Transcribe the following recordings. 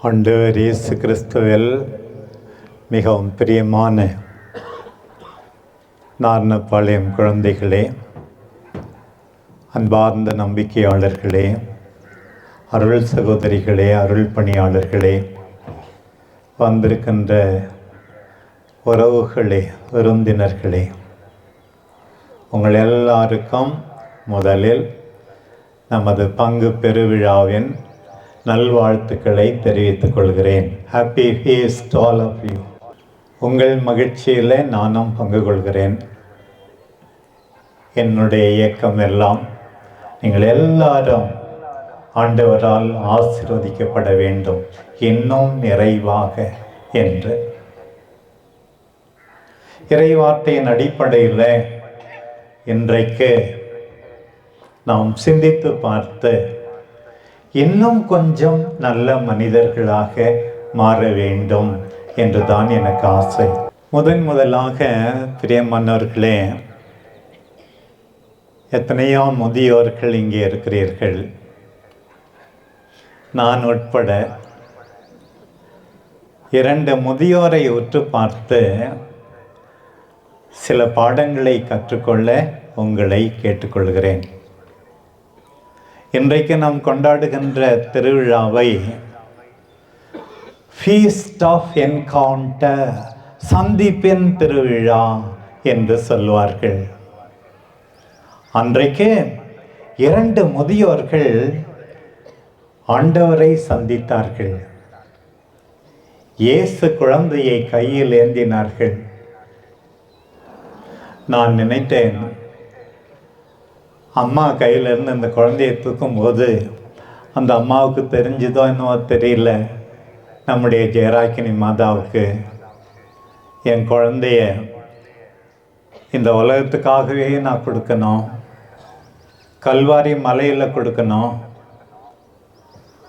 ஆண்டவர் இயேசு கிறிஸ்துவில் மிகவும் பிரியமான நார்னப்பாளையம் குழந்தைகளே அன்பார்ந்த நம்பிக்கையாளர்களே அருள் சகோதரிகளே அருள் பணியாளர்களே வந்திருக்கின்ற உறவுகளே விருந்தினர்களே உங்கள் எல்லாருக்கும் முதலில் நமது பங்கு பெருவிழாவின் நல்வாழ்த்துக்களை தெரிவித்துக் கொள்கிறேன். Happy feast all of you உங்கள் மகிழ்ச்சியில் நானும் பங்கு கொள்கிறேன். என்னுடைய இயக்கம் எல்லாம் நீங்கள் எல்லாரும் ஆண்டவரால் ஆசிர்வதிக்கப்பட வேண்டும். இன்னும் நிறைவாக என்று. இறைவார்த்தையின் அடிப்படையில் இன்றைக்கு நாம் சிந்தித்து பார்த்து இன்னும் கொஞ்சம் நல்ல மனிதர்களாக மாற வேண்டும் என்று தான் எனக்கு ஆசை. முதன் முதலாக பிரியமானவர்களே எத்தனையோ முதியோர்கள் இங்கே இருக்கிறீர்கள். நான் உட்பட இரண்டு முதியோரை உற்று பார்த்து சில பாடங்களை கற்றுக்கொள்ள உங்களை கேட்டுக்கொள்கிறேன். இன்றைக்கு நாம் கொண்டாடுகின்ற திருவிழாவை ஃபீஸ்ட் ஆஃப் என்கவுண்டர் சந்திப்பின் திருவிழா என்று சொல்வார்கள். அன்றைக்கு இரண்டு முதியோர்கள் ஆண்டவரை சந்தித்தார்கள். இயேசு குழந்தையை கையில் ஏந்தினார்கள். நான் நினைத்தேன் அம்மா கையிலேருந்து இந்த குழந்தையை தூக்கும்போது அந்த அம்மாவுக்கு தெரிஞ்சுதோ என்னவோ தெரியல. நம்முடைய ஜெயராக்கினி மாதாவுக்கு என் குழந்தைய இந்த உலகத்துக்காகவே நான் கொடுக்கணும். கல்வாரி மலையில் கொடுக்கணும்.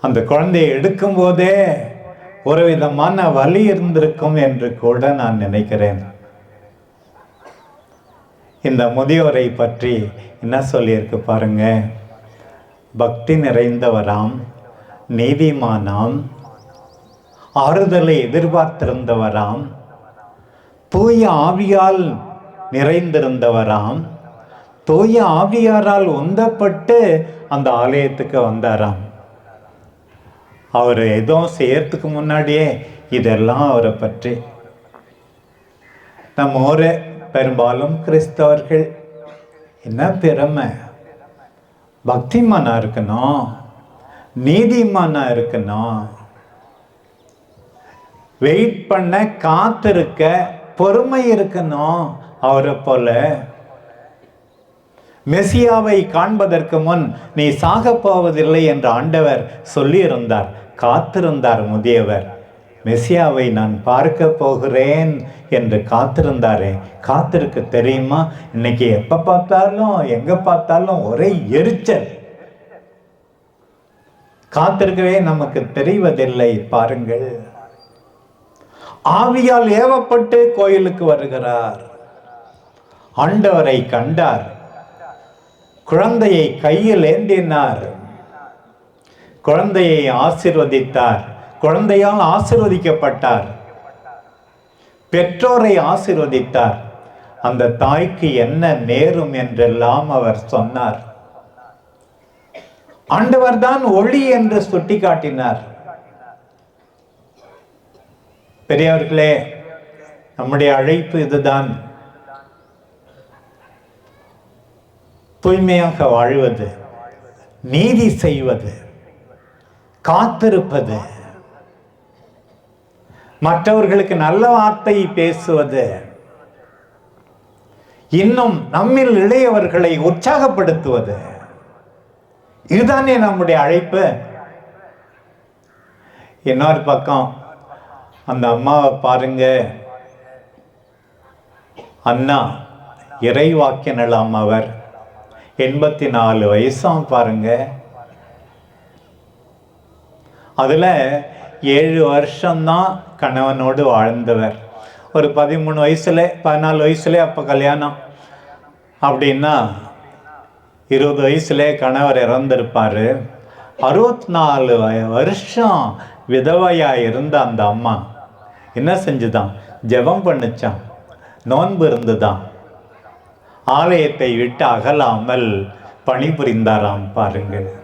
அந்த குழந்தையை எடுக்கும்போதே ஒரு விதமான வலி இருந்திருக்கும் என்று கூட நான் நினைக்கிறேன். இந்த முதியோரை பற்றி என்ன சொல்லியிருக்கு பாருங்க. பக்தி நிறைந்தவராம் நீதிமானாம் ஆறுதலை எதிர்பார்த்திருந்தவராம் தூய ஆவியால் நிறைந்திருந்தவராம் தூய ஆவியாரால் உந்தப்பட்டு அந்த ஆலயத்துக்கு வந்தாராம். அவர் எதுவும் செய்யறதுக்கு முன்னாடியே இதெல்லாம் அவரை பற்றி. நம்ம ஊரே பெரும்பாலும் கிறிஸ்தவர்கள். என்ன பெருமை பக்திமானா இருக்கணும்? நீதிமானா இருக்கணும்? வெயிட் பண்ண காத்திருக்க பொறுமை இருக்கணும் அவரை போல. மெசியாவை காண்பதற்கு முன் நீ சாகப் போவதில்லை என்று ஆண்டவர் சொல்லியிருந்தார். காத்திருந்தார் முதியவர். மெசியாவை நான் பார்க்க போகிறேன் என்று காத்திருந்தாரே. காத்திருக்க தெரியுமா? இன்னைக்கு எப்ப பார்த்தாலும் எங்க பார்த்தாலும் ஒரே எரிச்சல். காத்திருக்கவே நமக்கு தெரிவதில்லை பாருங்கள். ஆவியால் ஏவப்பட்டு கோயிலுக்கு வருகிறார். ஆண்டவரை கண்டார். குழந்தையை கையில் ஏந்தினார். குழந்தையை ஆசிர்வதித்தார். குழந்தையால் ஆசிர்வதிக்கப்பட்டார். பெற்றோரை ஆசிர்வதித்தார். அந்த தாய்க்கு என்ன நேரும் என்றெல்லாம் அவர் சொன்னார். ஆண்டவர் தான் ஒளி என்று சுட்டிக்காட்டினார். பெரியவர்களே நம்முடைய அழைப்பு இதுதான். தூய்மையாக வாழ்வது நீதி செய்வது காத்திருப்பது மற்றவர்களுக்கு நல்ல வார்த்தை பேசுவது. இன்னும் நம்மில் இளையவர்களை உற்சாகப்படுத்துவது. இதுதானே நம்முடைய அழைப்பு. இன்னொரு பக்கம் அந்த அம்மாவை பாருங்க. அண்ணா இறைவாக்கிய நலம் அவர். எண்பத்தி நாலு வயசாம் பாருங்க. அதுல ஏழு வருஷம்தான் கணவனோடு வாழ்ந்தவர் ஒரு பதிமூணு வயசுல பதினாலு வயசுல அப்போ கல்யாணம் அப்படின்னா இருபது வயசுல கணவர் இறந்துருப்பார் அறுபத்தி நாலு வருஷம் விதவையாக இருந்த அந்த அம்மா என்ன செஞ்சுதான் ஜெபம் பண்ணுச்சான் நோன்பு இருந்துதான் ஆலயத்தை விட்டு அகலாமல் பணிபுரிந்தாராம் பாருங்கள்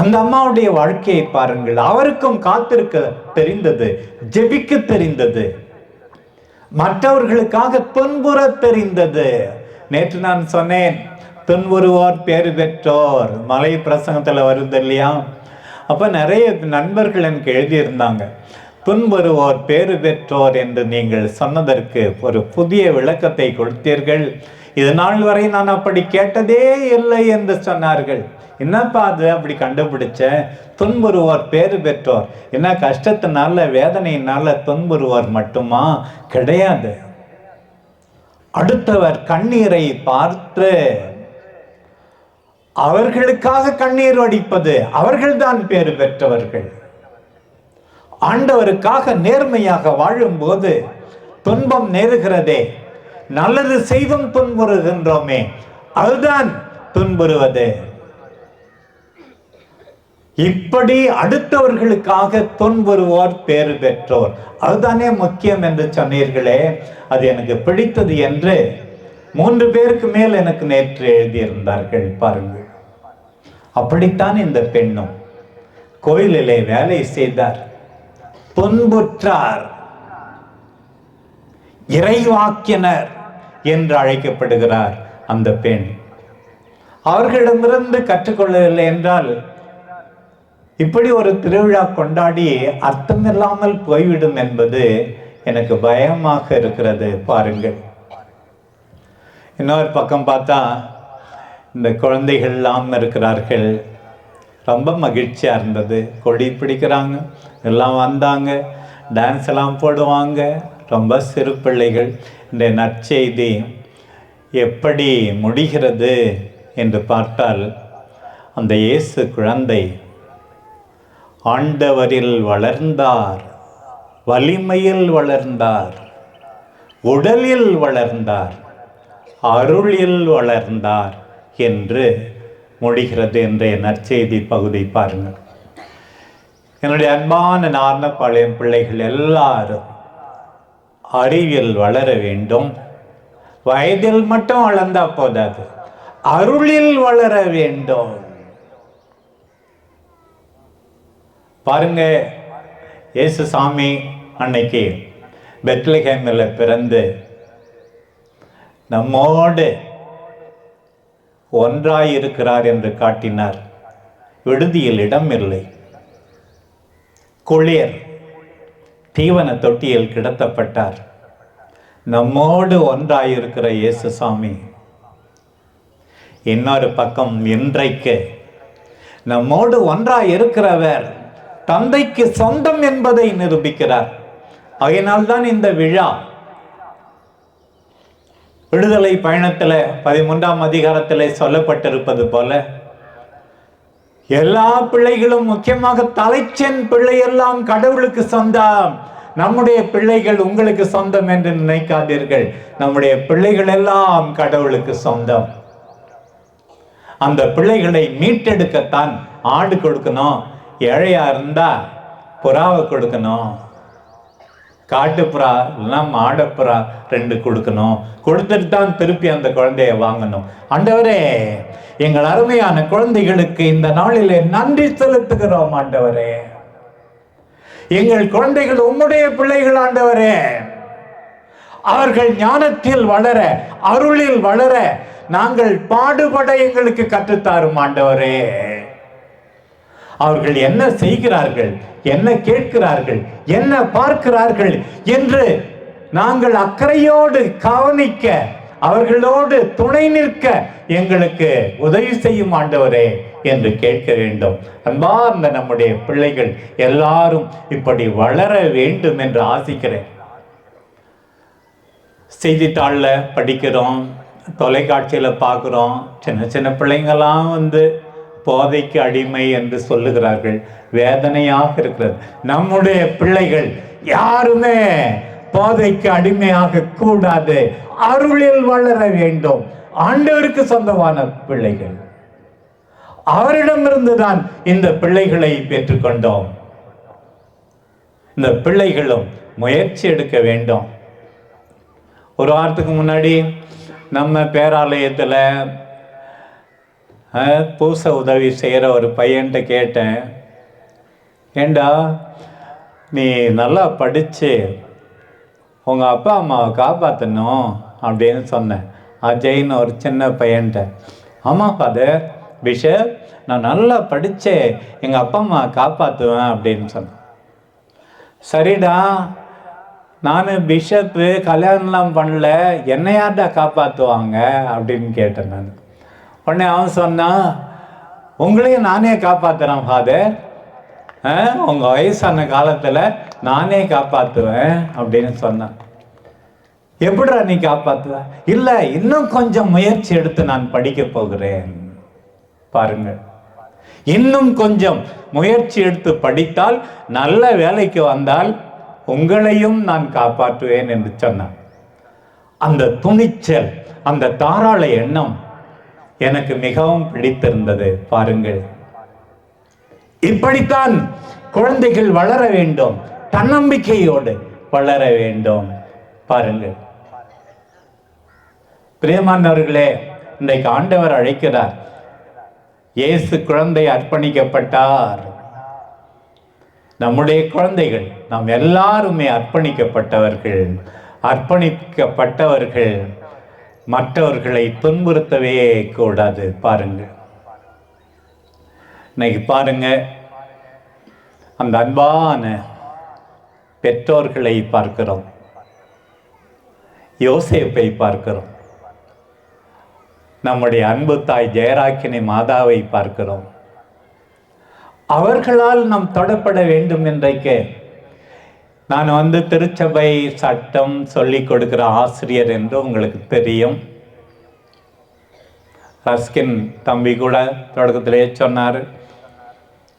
அந்த அம்மாவுடைய வாழ்க்கையை பாருங்கள். அவருக்கும் காத்திருக்க தெரிந்தது ஜெபிக்க தெரிந்தது. மற்றவர்களுக்காக துன்புற தெரிந்தது. நேற்று நான் சொன்னேன் துன்புறுவோர் பேறு பெற்றோர். மலை பிரசங்கத்தில் வருது இல்லையா? அப்போ நிறைய நண்பர்கள் எனக்கு எழுதியிருந்தாங்க துன்புறுவோர் பேறு பெற்றோர் என்று நீங்கள் சொன்னதற்கு ஒரு புதிய விளக்கத்தை கொடுத்தீர்கள். இது நாள் வரை நான் அப்படி கேட்டதே இல்லை என்று சொன்னார்கள். என்னப்பா அது? அப்படி கண்டுபிடிச்ச? துன்புறுவோர் பேறு பெற்றோர். என்ன கஷ்டத்தினால வேதனையினால துன்புறுவோர் மட்டுமா? கிடையாது. அடுத்தவர் கண்ணீரை பார்த்து அவர்களுக்காக கண்ணீர் வடிப்பது அவர்கள்தான் பேறு பெற்றவர்கள். ஆண்டவருக்காக நேர்மையாக வாழும்போது துன்பம் நேருகிறதே. நல்லது செய்தும் துன்புறுகின்றோமே. அதுதான் துன்புறுவது. இப்படி அடுத்தவர்களுக்காக துன்புறுவோர் பேறு பெற்றோர். அதுதானே முக்கியம் என்று சொன்னீர்களே. அது எனக்கு பிடித்தது என்று மூன்று பேருக்கு மேல் எனக்கு நேற்று எழுதியிருந்தார்கள் பாருங்கள். அப்படித்தான் இந்த பெண்ணும் கோயிலிலே வேலை செய்தார். துன்புற்றார். இறைவாக்கினர் என்று அழைக்கப்படுகிறார் அந்த பெண். அவர்களிடமிருந்து கற்றுக்கொள்ளவில்லை என்றால் இப்படி ஒரு திருவிழா கொண்டாடி அர்த்தமில்லாமல் போய்விடும் என்பது எனக்கு பயமாக இருக்கிறது. பாருங்கள். இன்னொரு பக்கம் பார்த்தா இந்த குழந்தைகள்லாம் இருக்கிறார்கள். ரொம்ப மகிழ்ச்சியாக இருந்தது. கொடி பிடிக்கிறாங்க. எல்லாம் வந்தாங்க. டான்ஸ் எல்லாம் போடுவாங்க. ரொம்ப சிறு பிள்ளைகள். இந்த நற்செய்தி எப்படி முடிகிறது என்று பார்த்தால் அந்த இயேசு குழந்தை ஆண்டவரில் வளர்ந்தார் வலிமையில் வளர்ந்தார் உடலில் வளர்ந்தார் அருளில் வளர்ந்தார் என்று முடிகிறது என்ற நற்செய்தி பகுதி பாருங்கள். என்னுடைய அன்பான நார்னப்பாளையம் பிள்ளைகள் எல்லாரும் அறிவில் வளர வேண்டும். வயதில் மட்டும் வளர்ந்தா போதாது அருளில் வளர வேண்டும். பாருங்க. இயேசு சாமி அன்னைக்கு பெத்லஹேமில் பிறந்து நம்மோடு ஒன்றாய் இருக்கிறார் என்று காட்டினார். விடுதியில் இடம் இல்லை குளிர் தீவன தொட்டியில் கிடத்தப்பட்டார். நம்மோடு ஒன்றாயிருக்கிற இயேசு சாமி இன்னொரு பக்கம் இன்றைக்கு நம்மோடு ஒன்றாய் இருக்கிறவர் தந்தைக்கு சொந்தம் என்பதை நிரூபிக்கிறார். அதனால்தான் இந்த விழா விடுதலை பயணத்தில் பதிமூன்றாம் அதிகாரத்தில் சொல்லப்பட்டிருப்பது போல எல்லா பிள்ளைகளும் முக்கியமாக தலைச்சென் பிள்ளையெல்லாம் கடவுளுக்கு சொந்தம். நம்முடைய பிள்ளைகள் உங்களுக்கு சொந்தம் என்று நினைக்காதீர்கள். நம்முடைய பிள்ளைகள் எல்லாம் கடவுளுக்கு சொந்தம். அந்த பிள்ளைகளை மீட்டெடுக்கத்தான் ஆடு கொடுக்கணும். ஏழையா இருந்தா புறாவை கொடுக்கணும். காட்டுப்புறா இல்லைன்னா மாடப்புறா ரெண்டு கொடுக்கணும். கொடுத்துட்டு தான் திருப்பி அந்த குழந்தைய வாங்கணும். ஆண்டவரே எங்கள் அருமையான குழந்தைகளுக்கு இந்த நாளிலே நன்றி செலுத்துகிறோம் ஆண்டவரே. எங்கள் குழந்தைகள் உம்முடைய பிள்ளைகள் ஆண்டவரே. அவர்கள் ஞானத்தில் வளர அருளில் வளர நாங்கள் பாடுபட எங்களுக்கு கற்றுத்தாரும் ஆண்டவரே. அவர்கள் என்ன செய்கிறார்கள்? என்ன கேட்கிறார்கள்? என்ன பார்க்கிறார்கள்? என்று நாங்கள் அக்கறையோடு கவனிக்க அவர்களோடு துணை நிற்க எங்களுக்கு உதவி செய்யும் ஆண்டவரே என்று கேட்க வேண்டும். அன்பார்ந்த நம்முடைய பிள்ளைகள் எல்லாரும் இப்படி வளர வேண்டும் என்று ஆசிக்கிறேன். செய்தித்தாளில் படிக்கிறோம் தொலைக்காட்சியில் பார்க்குறோம் சின்ன சின்ன பிள்ளைங்களாம் வந்து போதைக்கு அடிமை என்று சொல்லுகிறார்கள். வேதனையாக இருக்கிறது. நம்முடைய பிள்ளைகள் யாருமே போதைக்கு அடிமையாக கூடாது. அருளில் வளர வேண்டும். ஆண்டவருக்கு சொந்தமான பிள்ளைகள். அவரிடமிருந்து தான் இந்த பிள்ளைகளை பெற்றுக்கொண்டோம். இந்த பிள்ளைகளும் முயற்சி எடுக்க வேண்டும். ஒரு வாரத்துக்கு முன்னாடி நம்ம பேராலயத்தில் பூச உதவி செய்கிற ஒரு பையன்கிட்ட கேட்டேன். ஏண்டா நீ நல்லா படித்து உங்கள் அப்பா அம்மாவை காப்பாற்றணும் அப்படின்னு சொன்னேன். அஜய்னு ஒரு சின்ன பையன்ட்ட. ஆமாம் ஃபாதர் பிஷப் நான் நல்லா படித்து எங்கள் அப்பா அம்மா காப்பாற்றுவேன் அப்படின்னு சொன்னேன். சரிடா நான் பிஷப்பு கல்யாணம்லாம் பண்ணல என்னை யார்டா காப்பாற்றுவாங்க அப்படின்னு கேட்டேன் நான். உடனே அவன் சொன்னான் உங்களையும் நானே காப்பாத்துறேன் ஃபாதர். உங்கள் வயசான காலத்தில் நானே காப்பாற்றுவேன் அப்படின்னு சொன்னான் எப்படிடா நீ காப்பாத்துவ? இல்லை இன்னும் கொஞ்சம் முயற்சி எடுத்து நான் படிக்க போகிறேன். பாருங்கள். இன்னும் கொஞ்சம் முயற்சி எடுத்து படித்தால் நல்ல வேலைக்கு வந்தால் உங்களையும் நான் காப்பாற்றுவேன் என்று சொன்னான். அந்த துணிச்சல் அந்த தாராள எண்ணம் எனக்கு மிகவும் பிடித்திருந்தது. பாருங்கள். இப்படித்தான் குழந்தைகள் வளர வேண்டும். தன்னம்பிக்கையோடு வளர வேண்டும். பாருங்கள். பிரியமானவர்களே இன்றைக்கு ஆண்டவர் அழைக்கிறார். இயேசு குழந்தை அர்ப்பணிக்கப்பட்டார். நம்முடைய குழந்தைகள் நாம் எல்லாருமே அர்ப்பணிக்கப்பட்டவர்கள் அர்ப்பணிக்கப்பட்டவர்கள். மற்றவர்களை துன்புறுத்தவே கூடாது பாருங்கள் இன்னைக்கு பாருங்க அந்த அன்பான பெற்றோர்களை பார்க்கிறோம். யோசேப்பை பார்க்கிறோம். நம்முடைய அன்பு தாய் ஜெயராக்கினி மாதாவை பார்க்கிறோம். அவர்களால் நாம் தொடப்பட வேண்டும் என்றைக்கு நான் வந்து திருச்சபை சட்டம் சொல்லிக் கொடுக்கிற ஆசிரியர் என்று உங்களுக்கு தெரியும். ரஸ்கின் தம்பி கூட தொடக்கத்திலேயே சொன்னார்.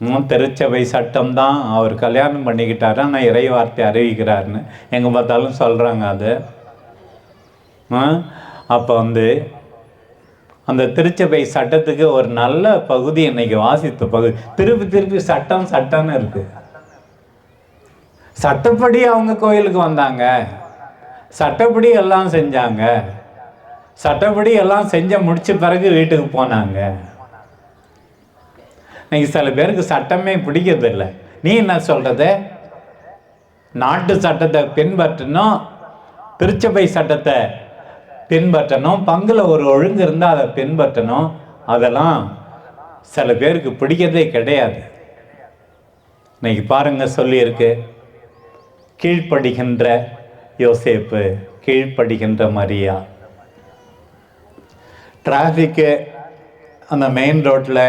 ம், திருச்சபை சட்டம் தான். அவர் கல்யாணம் பண்ணிக்கிட்டாரு. ஆனால் இறை வார்த்தை அறிவிக்கிறாருன்னு. எங்கே பார்த்தாலும் சொல்கிறாங்க அது. அப்போ வந்து அந்த திருச்சபை சட்டத்துக்கு ஒரு நல்ல பகுதி இன்னைக்கு வாசித்த பகுதி. திருப்பி திருப்பி சட்டம் சட்டம்னு இருக்குது சட்டப்படி அவங்க கோயிலுக்கு வந்தாங்க. சட்டப்படி எல்லாம் செஞ்சாங்க. சட்டப்படி எல்லாம் செஞ்ச முடிச்ச பிறகு வீட்டுக்கு போனாங்க. இன்னைக்கு சில பேருக்கு சட்டமே பிடிக்கிறதில்ல. நீ என்ன சொல்றது? நாட்டு சட்டத்தை பின்பற்றணும் திருச்சபை சட்டத்தை பின்பற்றணும் பங்குல ஒரு ஒழுங்கு இருந்தால் அதை பின்பற்றணும். அதெல்லாம் சில பேருக்கு பிடிக்கிறதே கிடையாது. இன்னைக்கு பாருங்க சொல்லியிருக்கு. கீழ்ப்படுகின்ற யோசேப்பு கீழ்ப்படுகின்ற மரியா. டிராஃபிக்கு அந்த மெயின் ரோட்டில்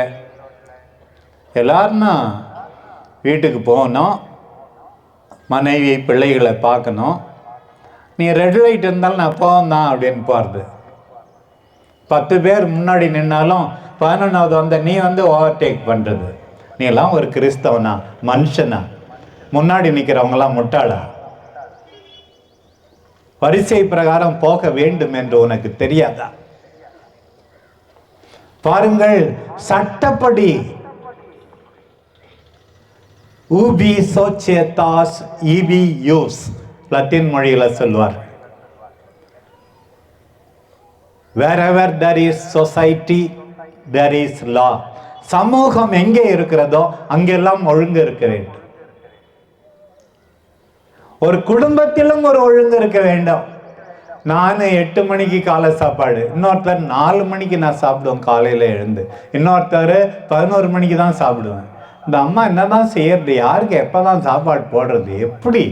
எல்லாருன்னா வீட்டுக்கு போகணும் மனைவி பிள்ளைகளை பார்க்கணும். நீ ரெட் லைட் இருந்தாலும் நான் போகணும் தான் அப்படின்னு போகிறது பத்து பேர் முன்னாடி நின்னாலும் பதினொன்றாவது வந்த நீ வந்து ஓவர்டேக் பண்ணுறது நீ எல்லாம் ஒரு கிறிஸ்தவனா மனுஷனா? முன்னாடி நிற்கிறவங்களாம் முட்டாளா? வரிசை பிரகாரம் போக வேண்டும் என்று உனக்கு தெரியாதா? பாருங்கள் சட்டப்படி ஊபி சோச்சேதாஸ் இபி யூஸ் லத்தீன் மொழியில் சொல்வார். Where there is society there is law சமூகம் எங்கே இருக்கிறதோ அங்கெல்லாம் ஒழுங்கு இருக்க வேண்டும் ஒரு குடும்பத்திலும் ஒரு ஒழுங்கு இருக்க வேண்டும். நான் எட்டு மணிக்கு காலை சாப்பாடு. இன்னொருத்தர் நாலு மணிக்கு நான் சாப்பிடுவேன் காலையில் எழுந்து. இன்னொருத்தர் பதினோரு மணிக்கு தான் சாப்பிடுவேன். இந்த அம்மா என்னதான் செய்யறது யாருக்கு எப்பதான் சாப்பாடு போடுறது எப்படி?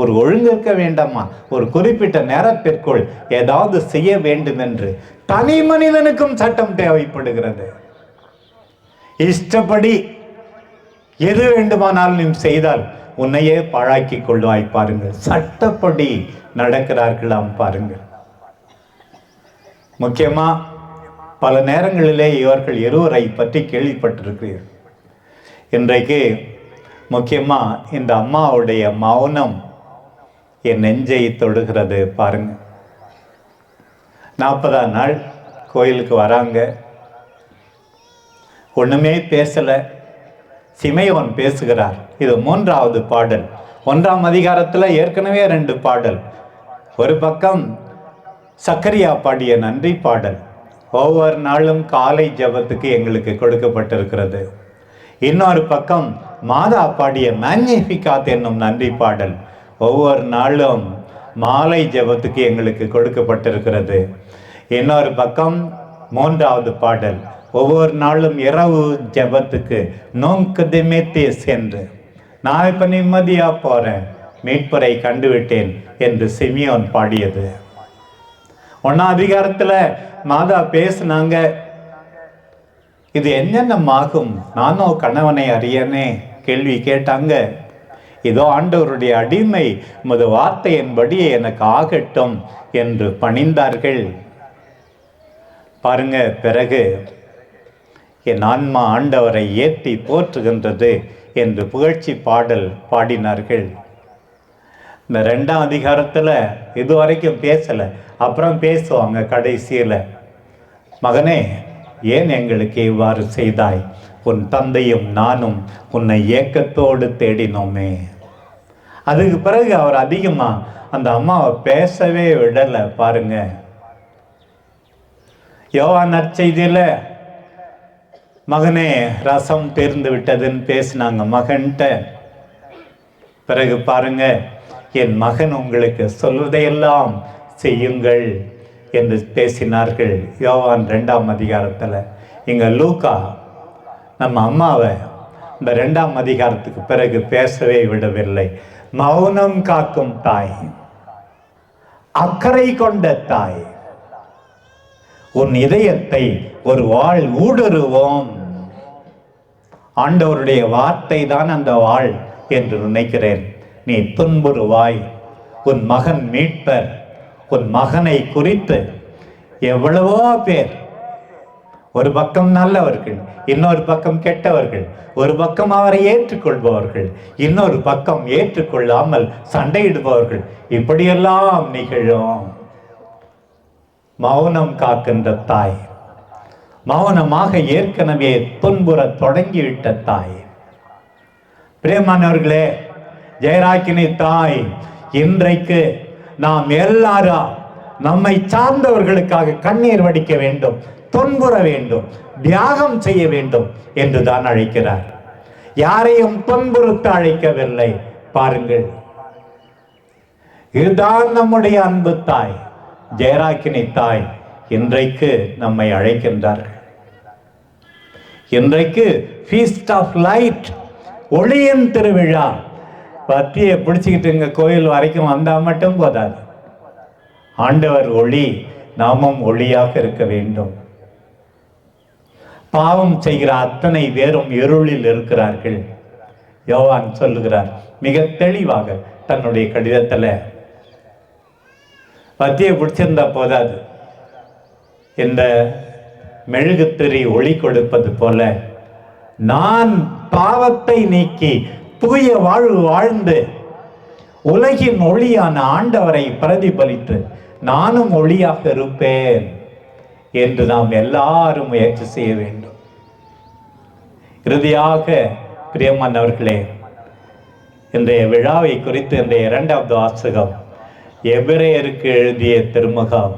ஒரு ஒழுங்கு இருக்க வேண்டாமா? ஒரு குறிப்பிட்ட நேரத்திற்குள் ஏதாவது செய்ய வேண்டும் என்று தனி மனிதனுக்கும் சட்டம் தேவைப்படுகிறது. இஷ்டப்படி எது வேண்டுமானாலும் நீ செய்தால் உன்னையே பாழாக்கி கொள்வாய் பாருங்கள். சட்டப்படி நடக்கிறார்களாம் பாருங்கள். முக்கியமா பல நேரங்களிலே இவர்கள் இருவரை பற்றி கேள்விப்பட்டிருக்கிறீர்கள். இன்றைக்கு முக்கியமா இந்த அம்மாவுடைய மௌனம் என் நெஞ்சை தொடுகிறது பாருங்க. நாற்பதாம் நாள் கோயிலுக்கு வராங்க. ஒன்றுமே பேசலை. சிமையோன் பேசுகிறார். இது மூன்றாவது பாடல். ஒன்றாம் அதிகாரத்தில் ஏற்கனவே ரெண்டு பாடல். ஒரு பக்கம் சக்கரியா பாடிய நன்றி பாடல். ஒவ்வொரு நாளும் காலை ஜெபத்துக்கு எங்களுக்கு கொடுக்கப்பட்டிருக்கிறது. இன்னொரு பக்கம் மாதா பாடிய மேக்னிஃபிகாத் என்னும் நன்றி பாடல். ஒவ்வொரு நாளும் மாலை ஜெபத்துக்கு எங்களுக்கு கொடுக்கப்பட்டிருக்கிறது. இன்னொரு பக்கம் மூன்றாவது பாடல். ஒவ்வொரு நாளும் இரவு ஜெபத்துக்கு நோக்கு திமித்தே சென்று நான் இப்போ நிம்மதியாக போகிறேன் மீட்பரை கண்டுவிட்டேன் என்று சிமியோன் பாடியது. ஒன்றா அதிகாரத்தில் மாதா பேசுனாங்க இது என்னென்னமாகும்? நானும் கணவனை அறியனே? கேள்வி கேட்டாங்க. இதோ ஆண்டவருடைய அடிமை உமது வார்த்தையின்படி எனக்கு ஆகட்டும் என்று பணிந்தார்கள். பாருங்க பிறகு என் ஆன்மா ஆண்டவரை ஏற்றி போற்றுகின்றது என்று புகழ்ச்சி பாடல் பாடினார்கள். இந்த ரெண்டாம் அதிகாரத்துல இதுவரைக்கும் பேசலை. அப்புறம் பேசுவாங்க கடைசியில். மகனே ஏன் எங்களுக்கு இவ்வாறு செய்தாய்? உன் தந்தையும் நானும் உன்னை ஏக்கத்தோடு தேடினோமே. அதுக்கு பிறகு அவர் அதிகமாக அந்த அம்மாவை பேசவே விடலை பாருங்க. யோவா நற்செய்தியில் மகனே ரசம் தேர்ந்து விட்டதுன்னு பேசினாங்க மகன்கிட்ட பிறகு பாருங்க என் மகன் உங்களுக்கு சொல்வதையெல்லாம் செய்யுங்கள் என்று பேசினார்கள். யோவான் ரெண்டாம் அதிகாரத்தில். எங்கள் லூக்கா நம்ம அம்மாவை இந்த ரெண்டாம் அதிகாரத்துக்கு பிறகு பேசவே விடவில்லை. மௌனம் காக்கும் தாய் அக்கறை கொண்ட தாய் உன் இதயத்தை ஒரு வாழ் ஊடுருவோம். ஆண்டவருடைய வார்த்தை தான் அந்த வாழ் என்று நினைக்கிறேன். நீ துன்புறுவாய். உன் மகன் மீட்பர். உன் மகனை குறித்து எவ்வளவோ பேர். ஒரு பக்கம் நல்லவர்கள் இன்னொரு பக்கம் கெட்டவர்கள். ஒரு பக்கம் அவரை ஏற்றுக்கொள்பவர்கள் இன்னொரு பக்கம் ஏற்றுக்கொள்ளாமல் சண்டையிடுபவர்கள். இப்படியெல்லாம் நிகழும். மௌனம் காக்கின்ற தாய். மௌனமாக ஏற்கனவே துன்புற தொடங்கிவிட்ட தாய். பிரியமானவர்களே ஜெயராக்கினி தாய் இன்றைக்கு நாம் எல்லாரும் நம்மை சார்ந்தவர்களுக்காக கண்ணீர் வடிக்க வேண்டும் துன்புற வேண்டும் தியாகம் செய்ய வேண்டும் என்று தான் அழைக்கிறார். யாரையும் துன்புறுத்த அழைக்கவில்லை. பாருங்கள். இதுதான் நம்முடைய அன்பு தாய் ஜெயராக்கினி தாய் இன்றைக்கு நம்மை அழைக்கின்றார்கள். இன்றைக்கு ஃபீஸ்ட் ஆஃப் லைட் ஒளியின் திருவிழா. பத்தியை பிடிச்சிக்கிட்டு இங்கே கோயில் வரைக்கும் வந்தால் மட்டும் போதாது. ஆண்டவர் ஒளி நாமும் ஒளியாக இருக்க வேண்டும். பாவம் செய்கிற அத்தனை பேரும் இருளில் இருக்கிறார்கள். யோவான் சொல்லுகிறார் மிக தெளிவாக தன்னுடைய கடிதத்தில். பத்தியை பிடிச்சிருந்தா போதாது. இந்த மெழுகுத்திரி ஒளி கொடுப்பது போல நான் பாவத்தை நீக்கி தூய வாழ்வு வாழ்ந்து உலகின் ஒளியான ஆண்டவரை பிரதிபலித்து நானும் ஒளியாக இருப்பேன் என்று நாம் எல்லாரும் முயற்சி செய்ய வேண்டும். இறுதியாக பிரியமானவர்களே இன்றைய விழாவை குறித்து இன்றைய இரண்டாவது வாசகம் எவ்வரையருக்கு எழுதிய திருமுகம்.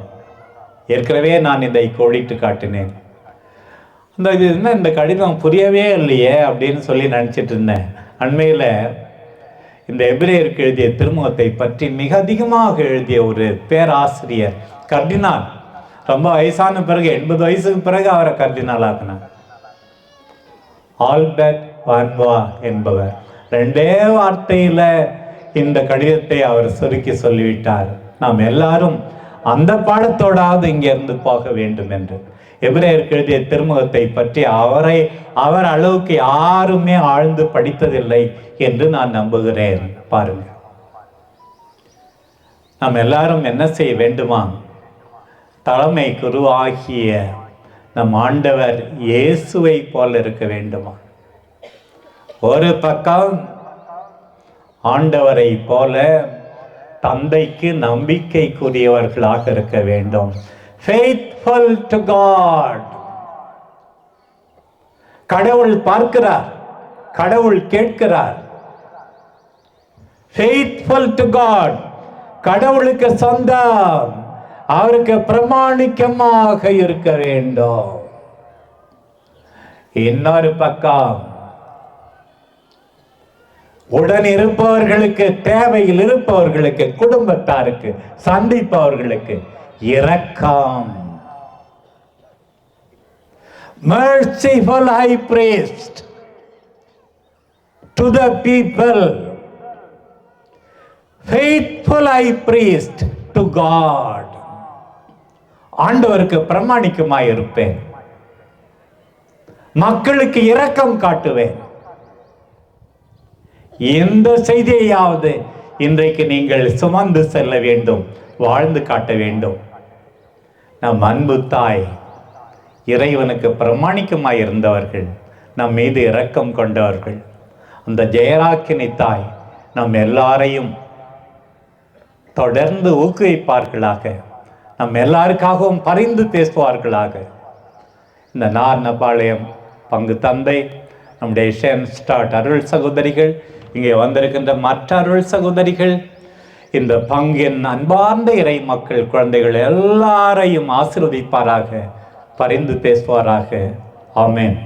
ஏற்கனவே நான் இதை கோடிட்டு காட்டினேன். இந்த இது என்ன இந்த கடிதம் புரியவே இல்லையே அப்படின்னு சொல்லி நினச்சிட்டு இருந்தேன். அண்மையில் இந்த எபிரேயருக்கு எழுதிய திருமுகத்தை பற்றி மிக அதிகமாக எழுதிய ஒரு பேராசிரியர் கர்டினால் ரொம்ப வயசான பிறகு எண்பது வயசுக்கு பிறகு அவரை கர்டினால் ஆக்கினார் ஆல்பர்ட் வான்வா என்பவர். ரெண்டே வார்த்தையில் இந்த கடிதத்தை அவர் சுருக்கி சொல்லிவிட்டார். நாம் எல்லாரும் அந்த பாடத்தோடாவது இங்கிருந்து போக வேண்டும் என்று. எபிரேயருக்கு எழுதிய திருமுகத்தை பற்றி அவரை அவர் அளவுக்கு யாருமே ஆழ்ந்து படித்ததில்லை என்று நான் நம்புகிறேன். பாருங்க. நாம் எல்லாரும் என்ன செய்ய வேண்டுமா? தலைமை குருவாகிய நம் ஆண்டவர் இயேசுவை போல இருக்க வேண்டுமா? ஒரு பக்கம் ஆண்டவரை போல தந்தைக்கு நம்பிக்கைக்குரியவர்களாக இருக்க வேண்டும். ஃபெய்த்ஃபுல் டு காட் கடவுள் பார்க்கிறார் கடவுள் கேட்கிறார். ஃபெய்த்ஃபுல் டு காட் கடவுளுக்கு சொந்தம். அவருக்கு பிரமாணிக்கமாக இருக்க வேண்டும். இன்னொரு பக்கம் உடன் இருப்பவர்களுக்கு தேவையில் இருப்பவர்களுக்கு குடும்பத்தாருக்கு சந்திப்பவர்களுக்கு இரக்கம். Merciful high priest to the people. Faithful high priest to God. ஆண்டவருக்கு பிரமாணிக்கமாக இருப்பேன் மக்களுக்கு இரக்கம் காட்டுவேன். எந்த செய்தியையாவது இன்றைக்கு நீங்கள் சுமந்து செல்ல வேண்டும் வாழ்ந்து காட்ட வேண்டும். நம் அன்பு தாய் இறைவனுக்கு பிரமாணிக்கமாய் இருந்தவர்கள் நம் மீது இரக்கம் கொண்டவர்கள். அந்த ஜெயராக்கினி தாய் நம் எல்லாரையும் தொடர்ந்து ஊக்குவிப்பார்களாக. நம் எல்லாருக்காகவும் பரிந்து பேசுவார்களாக. இந்த நார்னபாளையம் பங்கு தந்தை நம்முடைய ஷென் ஸ்டார்ட் அருள் சகோதரிகள் இங்கே வந்திருக்கின்ற மற்ற அருள் சகோதரிகள் இந்த பங்கின் அன்பார்ந்த இறை மக்கள் குழந்தைகள் எல்லாரையும் ஆசிர்வதிப்பாராக பரிந்து பேசுவாராக. ஆமேன்.